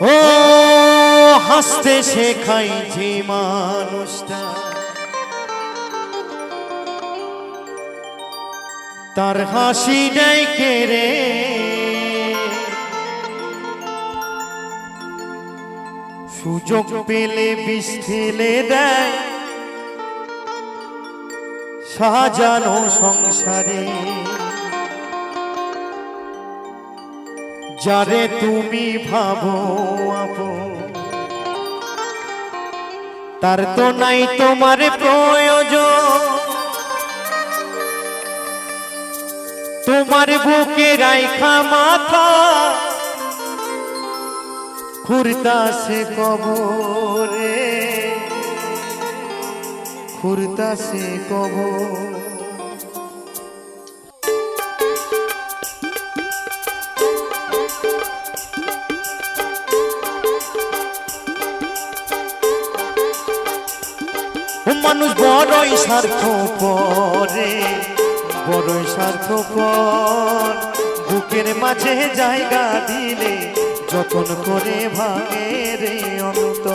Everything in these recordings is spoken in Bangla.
ও হাসতে শেখাই যে মানুষটা। তার হাসি নেই কেড়ে সুযোগ পেলে বিষ ফেলে দেয়। সাজানো সংসারে যারে তুমি ভাবো তার তো নাই তোমার প্রয়োজন। তোমার বুকে রাইখা মাথা। খুরদা সে কবরে। খুরদা সে কবর। মানুষ বড়ই স্বার্থ পরে বড়ই স্বার্থ পর বুকের মাঝে জায়গা দিলে যতন করে ভাঙে রে অন্ত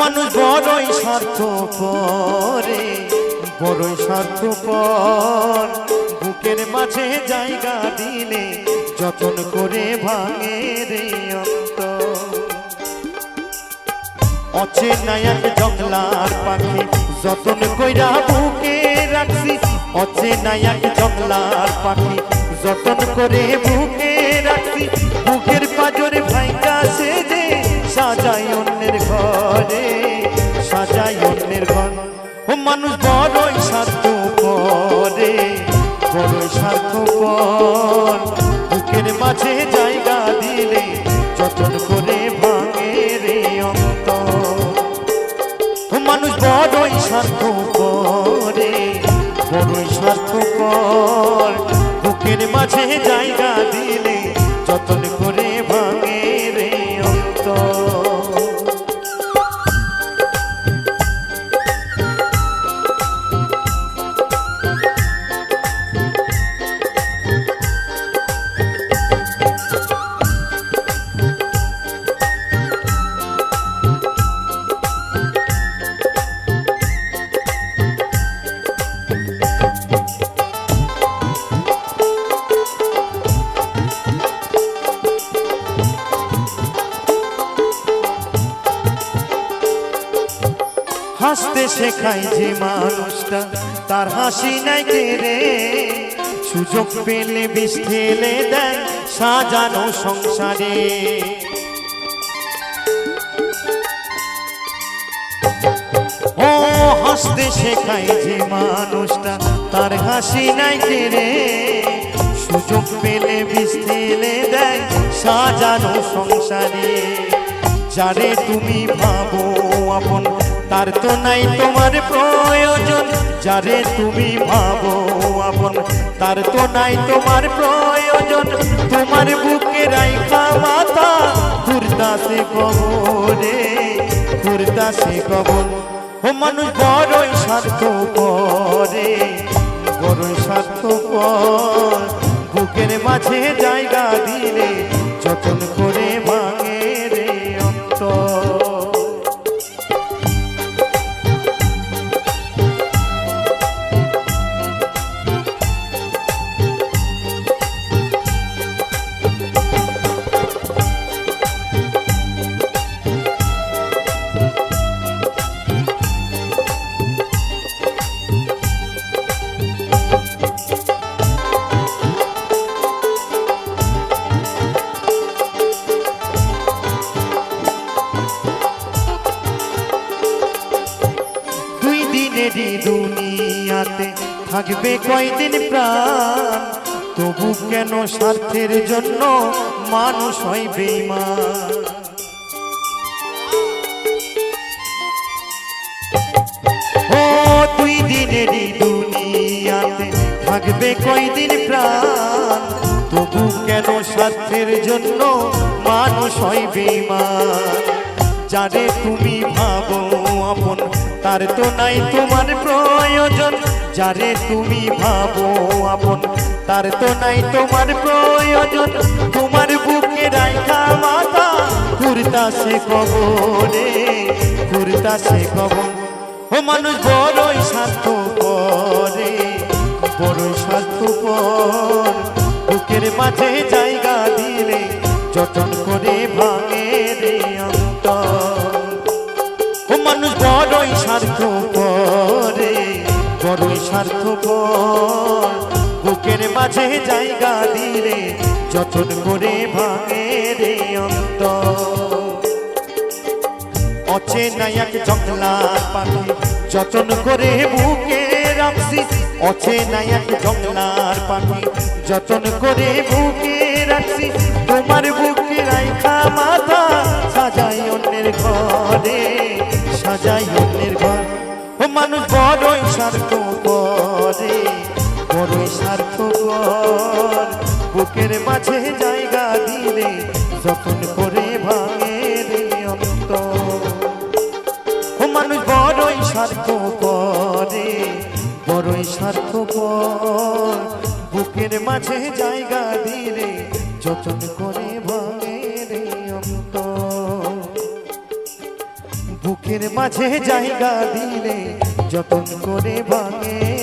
মানুষ বড়ই স্বার্থ পরে বড়ই স্বার্থ পর বুকের মাঝে জায়গা দিলে যতন করে ভাঙে রে অন্ত অচেনায়াক জংলার পাখি। যতন কইরা বুকে রাখছি অচেনায়াক জংলার পাখি। যতন করে বুকে রাখছি, বুকের পাজরে ভাইকা সেজে সাজাই অন্যের ঘরে, সাজাই অন্যের ঘর। ও মানুষ বড়ই স্বার্থ করে বড়ই স্বার্থ বুকের মাঝে জায়গা মাঝে জায়গা দিলে যতন করে হাসতে শেখাই যে মানুষটা, তার হাসি নাই কেড়ে সুযোগ পেলে বিষ ঠেলে দেয়, সাজানো সংসারে। ও হাসতে শেখাই যে মানুষটা, তার হাসি নাই কেড়ে সুযোগ পেলে বিষ ঠেলে দেয়, সাজানো সংসারে। যারে তুমি ভাবো আপন, তার তো নাই তোমার প্রয়োজন। যারে তুমি ভাবো আপন, তার তো নাই তোমার প্রয়োজন। তোমার বুকে রাইখা মাথা ঘুরতাছে কবরে ঘুরতাছে কবর। ও মানুষ বড়ই স্বার্থ করে বড়ই স্বার্থ কর বুকের মাঝে জায়গা দিলে যতন করে দিনেরই দুনিয়াতে থাকবে কয়দিন প্রাণ, তবু কেন স্বার্থের জন্য মানুষ হয় বেইমান ও, দুই দিনেরই দুনিয়াতে থাকবে কয়দিন প্রাণ, তবু কেন স্বার্থের জন্য মানুষ হয় বেইমান যারে তুমি ভাবো আপন তার তো নাই তোমার প্রয়োজন, যারে তুমি ভাবো আপন। তার তো নাই তোমার প্রয়োজন, তোমার বুকে রাইখা মা খুঁড়তাছে কবরে খুঁড়তাছে কবর। ও মানুষ বড়ই স্বার্থ করে বড়ই স্বার্থ পর বুকের মাঝে জায়গা দিলে, যতন করে ভাঙে রে পর বুকের মাঝে জায়গা দিলে, যতন করে ভাঙে রে অন্তর। অচেনা এক জঙ্গলার পাখি, যতন করে বুকে রাখছি। অচেনা এক জঙ্গলার পাখি, যতন করে বুকে রাখছি। তোমার বুকে রাইখা মাথা, সাজাই অন্যের ঘরে, সাজাই অন্যের ঘর। ও মানুষ বড়ই স্বার্থ যতন করে ভাঙে রে মানুষ বড়ই স্বার্থ করে বড়ই স্বার্থ বুকের মাঝে জায়গা দিলে যতন করে ভাঙে রে অন্তর। বুকের মাঝে জায়গা দিলে যতন করে ভাঙে